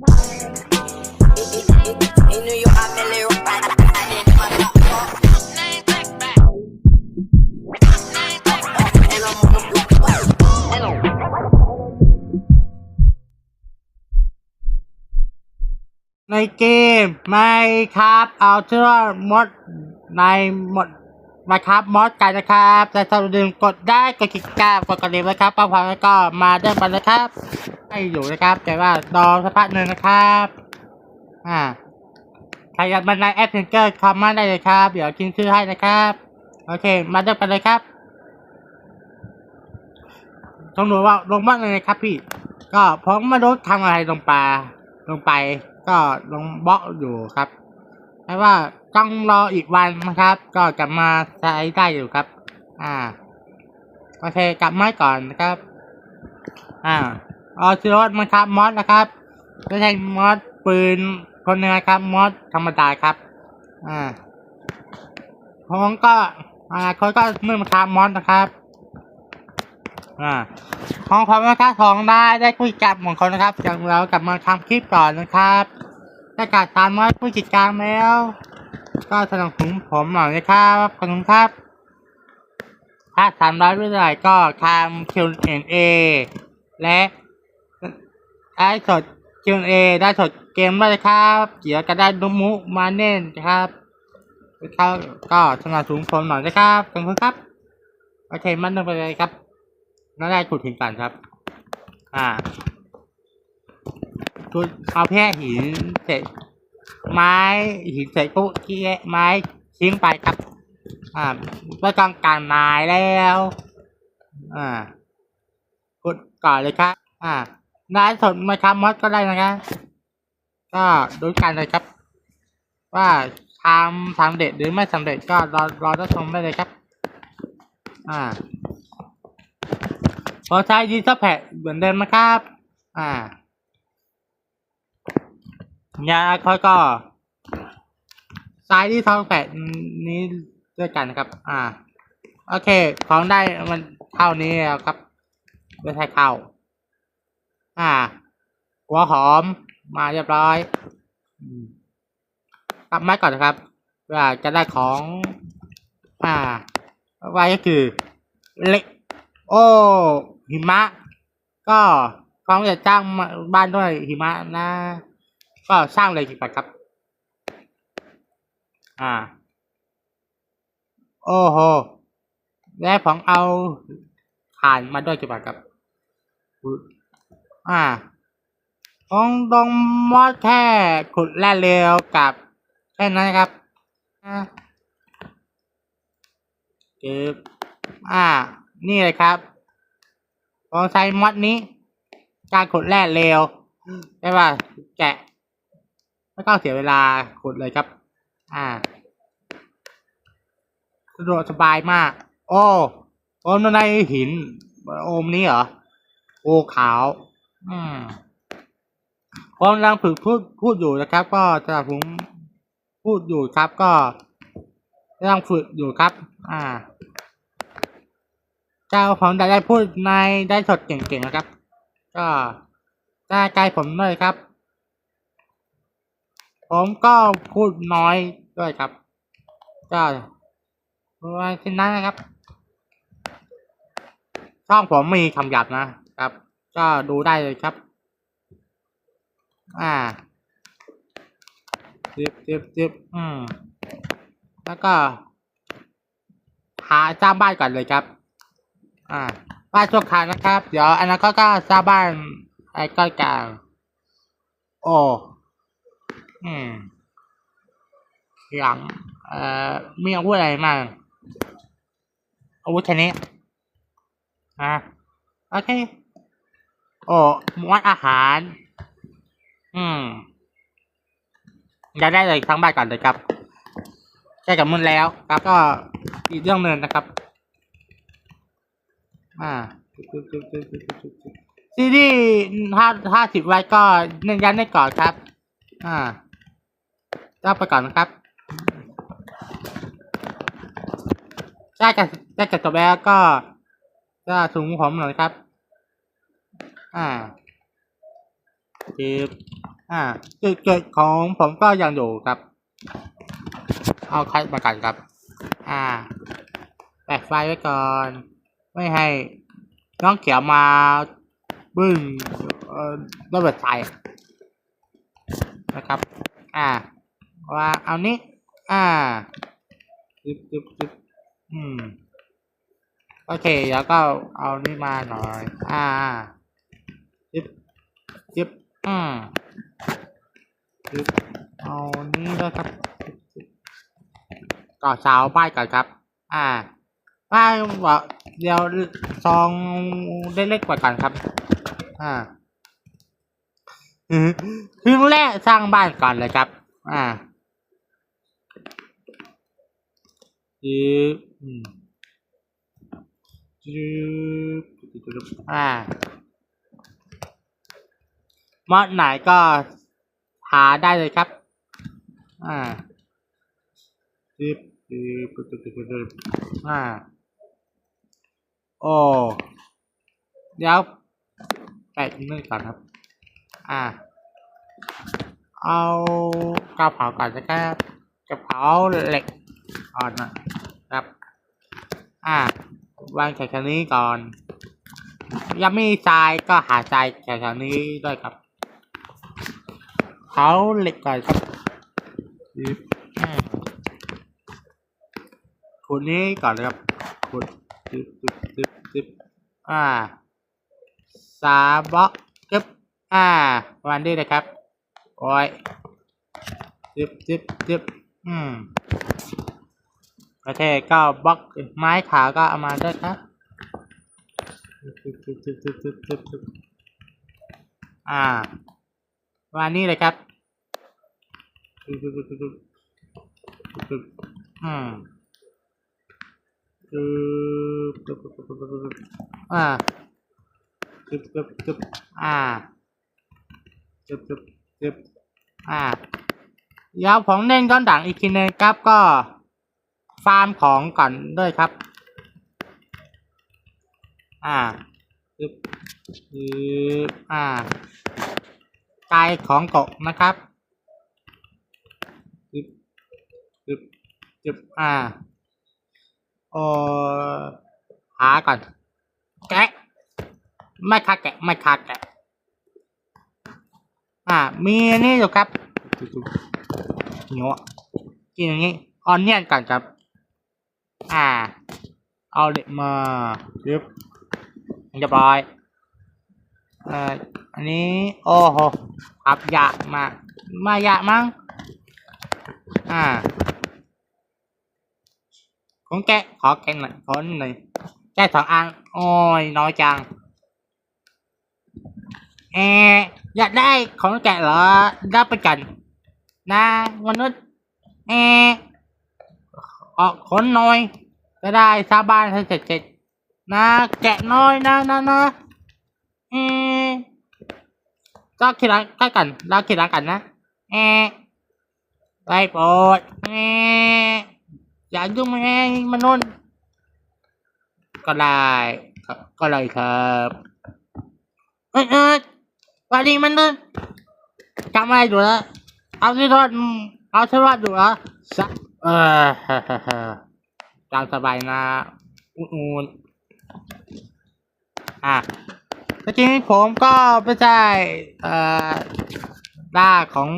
ในเกมไม่ครับเอาเชื่อมดในหมด มาครับมดกันนะครับแต่ถ้าลืมกดได้กดคลิกกล้ากดกระดิ่งไว้ครับป้าพอแล้วก็มาได้กันนะครับให้อยู่นะครับ แต่ว่ารอสักพักหนึ่งนะครับอ่าใครอยากมาในแอปเพนเกอร์คอมมาได้เลยครับ เดี๋ยวทิ้งชื่อให้นะครับ โอเค มาได้กันเลยครับต้องรู้ว่าลงบ้านเลยนะครับพี่ ก็ผมไม่รู้ทำอะไรลงไปลงไป ก็ลงบล็อกอยู่ครับแต่ว่า ต้องรออีกวันนะครับ ก็จะมาใช้ได้อยู่ครับ อ่า โอเคกลับมาก่อนนะครับ อ่าออชิโรสมันครับ มอสนะครับไม่ใช่มอสปืนคนหนึงนะครับ มอสธรรมดาครับ อ่าผมก็ อ่าคนก็มือมาครับมอสนะครับ อ่าของความราคาทองได้ได้คุยกับของคนนะครับจากเรากลับมาทำคลิปก่อนนะครับถ้าการตามมาผู้จัดการแล้ว ก็สนับสนุนผมหน่อยนะครับ ขอบคุณครับ ถ้าสามร้อยเรื่อยก็ทำ Q&A และได้สด Q&A ได้สดเกมด้วยครับเดี๋ยวก็ได้ดุมุมาเน่นครับเขาก็สนับสนุนผมหน่อยนะครับขอบคุณครับโอเคมันลงไปเลยครับน่าได้ขุดหินกันครับ อ่าขุดเอาแค่หินเสร็จ ไม้หินเสร็จปุ๊บที่ไม้ทิ้งไปครับ อ่าไม่ต้องการไม้แล้ว อ่าขุดก่อนเลยครับ อ่าได้สดไหมครับมอสก็ได้นะครับก็ดูกันเลยครับ ว่าทำสำเร็จหรือไม่สำเร็จก็รอรอรับชมได้เลยครับ อ่าพอใช้ยีสแพดเหมือนเดิมนะครับ อ่า ยาค่อยก็ใช้ที่ทองแปดนี้ด้วยกันนะครับ อ่า โอเค ของได้มันเท่านี้แล้วครับไม่ใช่เข้า อ่า หัวหอมมาเรียบร้อยอืมกลับไม้ก่อนนะครับว่าจะได้ของ อ่า ไว้ก็คือเล็ก โอ้ หิมะ ก็พร้อมจะจ้างมาบ้านด้วยหิมะนะ ก็สร้างเลยดีกว่าครับ อ่า โอ้โห และผมเอาถ่านมาด้วยดีกว่าครับ อ่าต้องต้องมอดแค่ขุดแร่เร็วกับแค่นั้นนะครับอ่าเก็บอ่า นี่เลยครับลองใช้มอดนี้ การขุดแร่เร็วใช่ป่ะแกะ ไม่ต้องเสียเวลาขุดเลยครับ อ่าสะดวกสบายมากโอ้โอมในหินโอมนี้เหรอโอ้ขาว อืมผมกำลังฝึกพูดพูดอยู่นะครับ ก็จะผมพูดอยู่ครับ ก็กำลังฝึกอยู่ครับ อ่าเจ้าของได้ได้พูดในได้สดเก่งๆนะครับ ก็ได้ใจผมด้วยครับ ผมก็พูดน้อยด้วยครับ ก็ประมาณเช่นนั้นนะครับ ช่องผมมีคำหยาบนะครับ ก็ดูได้เลยครับ อ่าจิบจิบจิบอืม แล้วก็ หาสร้างบ้านก่อนเลยครับ อ่าบ้านชั่วคราวนะครับ เดี๋ยวอนาคตก็สร้างบ้านไอ้ก้อยกลางโอ้ หลัง เอ่อมีอาวุธอะไรมางอาวุธแค่นี้อะโอเค โอ้มวดอาหาร อืมจะได้เลยทั้งบ้านก่อนเลยครับใกล้กับมุนแล้วครับก็อีกเรื่องหนึ่งนะครับ อ่าซีรีส์ห้าห้าสิบไว้ก็เน้นย้ำได้ก่อนครับ อ่า เจ้าไปก่อนนะครับใกล้กับใกล้กับจบแล้วก็จะสูงผมหน่อยครับ อ่าจีบอ่าจุดเกิดของผมก็ยังอยู่ครับ เอาคัดมากันครับ อ่าแปะไฟไว้ก่อน ไม่ให้น้องเขียวมาบึ้งเอ่อระเบิดไฟนะครับ อ่า ว่า เอานี้ อ่าจึ๊บจึ๊บจึ๊บอืม โอเค แล้วก็เอานี่มาหน่อย อ่าจึ๊บจึ๊บอืมจึ๊บเอานี่แล้วครับจึ๊บจึ๊บก่อเสาป้ายก่อนครับ อ่าป้ายบอกเดี๋ยวซองเล็กๆกว่ากันครับ อ่าถึงแรกสร้างบ้านก่อนเลยครับ อ่า จึ๊บอืมจึ๊บจึ๊บอ่ามอดไหนก็หาได้เลยครับ อ่าจึ๊บจึ๊บจึ๊บจึ๊บจึ๊บอ่าโอ้เดี๋ยวแปะนึงก่อนครับ อ่า เอากระเผาก่อนนะครับกระเผาเหล็กอ่อนนะ ครับ อ่าวางแถวๆนี้ก่อน ยังไม่มีทรายก็หาทรายแถวๆนี้ด้วยครับเผาเหล็กก่อนครับขุดนี้ก่อนเลยครับขุดจึ๊บจึ๊บจึ๊บจึ๊บอ่าสามบล็อกจึ๊บอ่าประมาณนี้เลยครับโอ้ยจึ๊บจึ๊บจึ๊บอืม โอเคก็บล็อกไม้ขาวก็เอามาด้วยครับอ่าวันนี้เลยครับอืมอ่าจึบจึบจึบอ่าจึบจึบจึบอ่าเดี๋ยวผมเล่นย้อนหลังอีกทีนึงครับก็ ฟาร์มของก่อนด้วยครับ อ่าจึบจึบอ่ากายของกบนะครับจึบจึบจึบอ่าโอหาก่อน แกะ ไม่คาแกะ ไม่คาแกะ อ่า มีนี่อยู่ครับเนื้อกินอย่างนี้ออนเนียนก่อนครับ อ่า เอาเด็กมายึบเรียบร้อยเอ่ออันนี้ โอ้โหอับยามามายามั้ง อ่า ของแกขอแกหน่อยขอหน่อยแกสองอัน โอ้ย น้อยจังเอออยากได้ของแกะเหรอรับไปกัน นะมนุษย์เอ ออกขนหน่อยจะได้สาบานให้เสร็จเสร็จๆนะแกะน้อยนะนะนะเออก็คิดรักใกล้กันเราคิดรักกันนะเออได้โปรดเอออย่ายุ่งแม่มนุษย์ก็ได้ก็เลยครับเออเออวันนี้มันษย์จำอะไรอยู่แล้วเอาที่ทอดเอาที่ทอดอยู่แล้วสะ เออตามสบายนะอุ่นอะก็จริงๆผมก็ไม่ใช่เอ่อล่าของ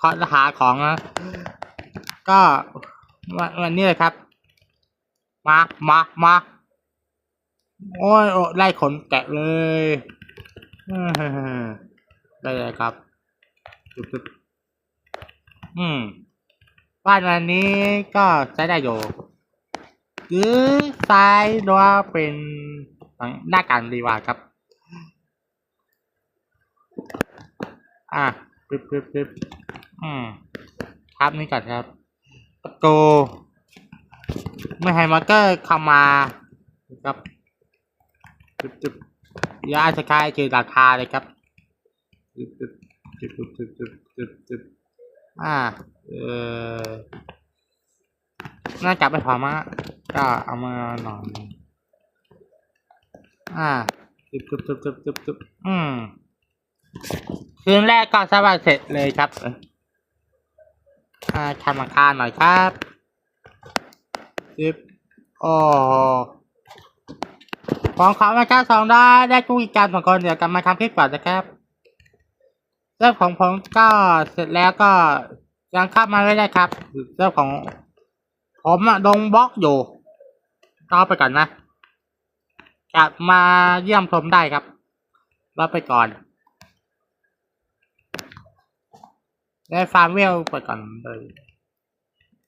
ขอหาของนะก็วันวันนี้เลยครับ มามามาโอ้ยไล่ขนแกะเลยอืมได้เลยครับจุ๊บๆอืม บ้านวันนี้ก็ใช้ได้อยู่หรือซ้ายหรือว่าเป็นหน้ากันดีกว่าครับ อะปึ๊บปึ๊บปึ๊บอืมครับนี่ก่อนครับประตูไม่ให้มาร์เกอร์เข้ามาครับจึ๊บจึ๊บเดี๋ยาจจะคลายคือราคาเลยครับจึ๊บจึ๊บจึ๊บจึ๊บจึ๊บจึ๊บจึ๊บอ่า เออน่าจะไม่พอมากก็เอามาหน่อยอ่าจึ๊บจึ๊บจึ๊บจึ๊บจึ๊บจึ๊บอืมคืนแรกก็สบายเสร็จเลยครับอ่าทำราคาหน่อยครับสิบอ้โหของเขามาชาสองได้ได้กู้อีกการสองคนเดี๋ยวกันมาทำคลิปก่อนนะครับเรื่องของผมก็เสร็จแล้วก็ ยังเข้ามาไม่ได้ครับเรื่องของผมอะลงบล็อกอยู่รอไปก่อนนะกลับมาเยี่ยมชมได้ครับรอไปก่อนได้ฟาร์มเวลไปก่อนเลย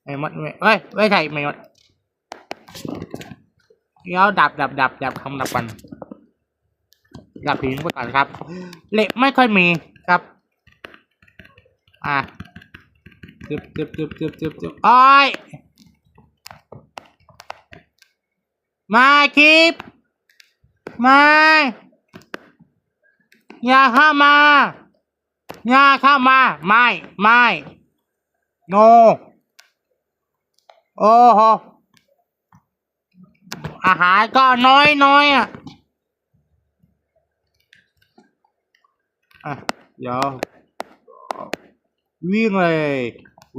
ไม่หมดไม่เอ้ยไม่ใช่ไม่หมดเดี๋ยวดับดับดับดับคำดับกันดับพิงไปก่อนครับเหล็กไม่ค่อยมีครับ อะ จึบจึบจึบจึบจึบจึบโอ้ยมาคลิปมาอย่าเข้ามาอย่าเข้ามา ไม่ ไม่ โน โอ้โห อาหารก็น้อยน้อยอะอะ เดี๋ยววิ่งเลย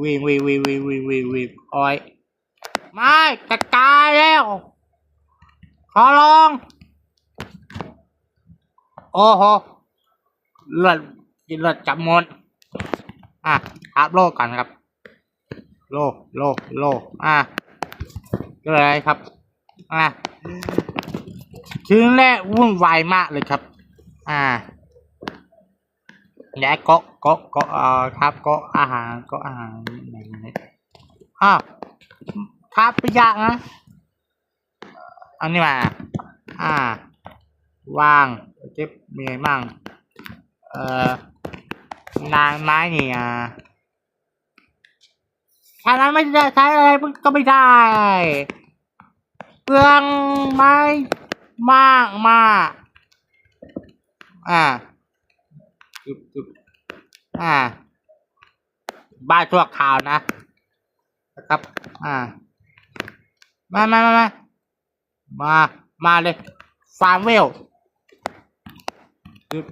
วิ่งวิ่งวิ่งวิ่งวิ่งวิ่งวิ่งโอ้ยไม่กระจายแล้ว ขอลอง โอ้โหเลือดกินเลือดจับมดอะครับโลก่อนครับ โลโลโลอะก็เลยครับ อะคืนแรกวุ่นวายมากเลยครับ อ่า และก็ก็ก็เอ่อครับก็อาหารก็อาหารอะไรอย่างเงี้ยอ้าวครับไปยากนะอันนี้มาอ่าวางเก็บมีอะไรบ้างเอ่อนางไม้เนี่ยถ้านั้นไม่ได้ใช้อะไรก็ไม่ได้เปลืองไม้มากมากอ่า อ่า บ้านชั่วคราวนะ นะครับ อ่า มามามามามา มาเลย ฟาร์มเวลจึบ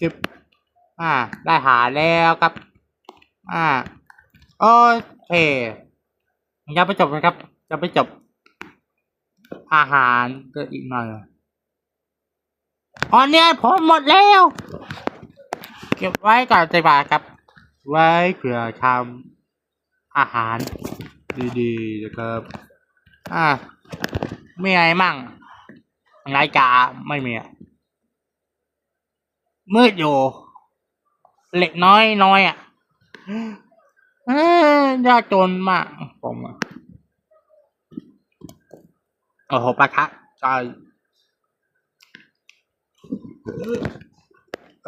จึบอ่า ได้หาแล้วครับ อ่า โอเคยังไม่จบนะครับ จะไปจบ อาหารก็อีกหน่อย อ๋อเนี่ยผมหมดแล้ว เก็บไว้ก่อนใจบาครับ ไว้เผื่อทำอาหาร ดีๆนะครับ อ่ามีอะไรมั่งนาฬิกาไม่มีอะมืดอยู่เหล็กน้อยน้อยอะเอ้ยากจนมากผมอะโอ้โหปะทะจอยเ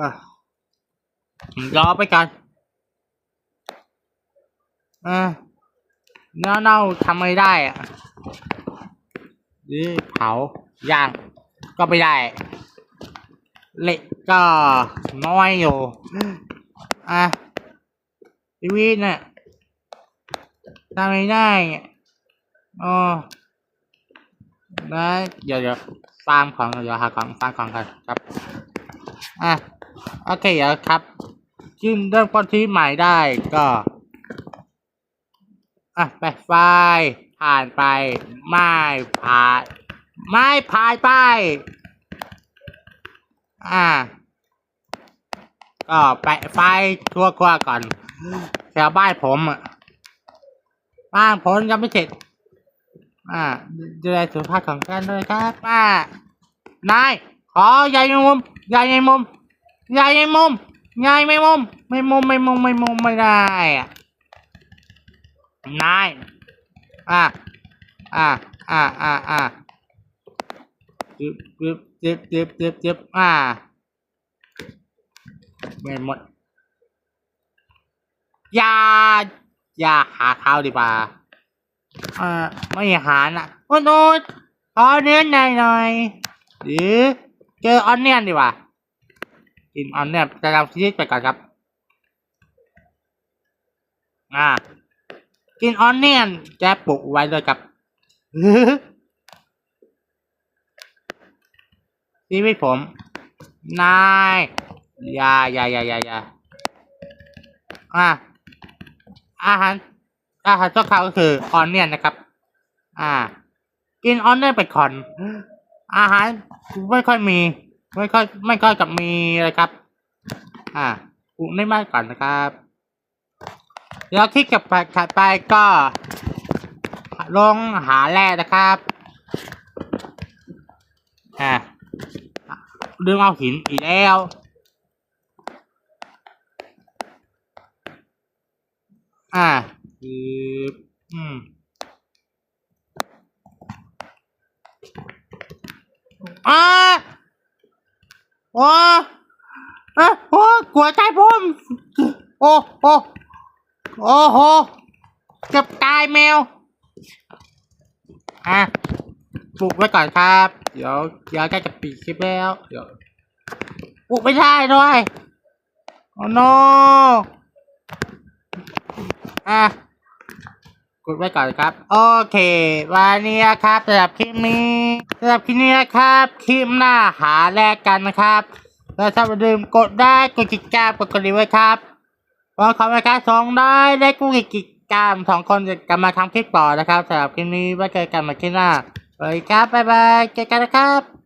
อะรอไปกันเอ่าเน่าเน่าทำไม่ได้อะนี่เผาย่าง ก็ไม่ได้เหล็กก็น้อยอยู่อะชีวิตเนี่ยทำไม่ได้อะอ๋ อนะเดี๋ยวเดี๋ยวฟาร์มของเดี๋ยวหาของฟาร์มของกันครับอะโอเคเดี๋ยวครับจึงเริ่มต้นที่ใหม่ได้ก็อะไปไฟผ่านไป ไม่ผ่าน ไม่ผ่านไป อ่า ก็ไปไฟทั่วครัวก่อนแถวบ้านผมอะบ้านผมยังไม่เสร็จ อ่าดูแลสุขภาพของกันด้วยครับป้านายขอใหญ่ในมุมใหญ่ในมุมใหญ่ในมุมใหญ่ไม่มุม ไม่มุมไม่มุมไม่มุมไม่ได้อะนายอ่าอ่าอ่าอ่าอ่าจึบจึบจึบจึบจึบจึบอ่าไม่หมดอย่าอย่าหาเข้าดีกว่าอ่าไม่หาน่ะโอ้โนขอเนื้อหน่อยหน่อยหรือเจอออนเนียนดีกว่ากินออนเนียนจะทำซีรีสไปก่อนครับ อ่ากินออนเนียนแกปลูกไว้เลยครับชีวิตผม นายอยาอยาอยาอยาอยาอะอาหาร อาหารชั่วคราวก็คือออนเนียนนะครับ อ่า กินออนเนียนไปก่อน อาหารไม่ค่อยมี ไม่ค่อยไม่ค่อยกับมีเลยครับ อ่าปรุงได้มากก่อนนะครับเดี๋ยวที่กับถัดไปก็ลงหาแร่นะครับ อ่าลืมเอาหินอีกแล้วอ่า คืออืมอ่าโอ้อะโอ้กลัวใจผมโอ้โอ้โอ้โหเกือบตายแมว อะปลุกไว้ก่อนครับ เดี๋ยวเดี๋ยวใกล้จะปิดคลิปแล้ว เดี๋ยวปลุกไม่ได้ด้วยโอ้โนอะ ดไว้ก่อนครับ โอเค วันนี้ครับสำหรับคลิปนี้สำหรับคลิปนี้นะครับ คลิปหน้าหาแลกกันนะครับแล้วถ้าอย่ลืมกดได้กดกิจกรรมกดกระดิ่งไว้ครับขอขอบคุณครับสองได้ได้กูกิจกรรมสองคนจะกลับมาทำคลิปต่อนะครับสำหรับคลิปนี้ไว้เจอกันใหม่คลิปหน้าสวัสดีครับบ๊ายบายเจอกันนะครับ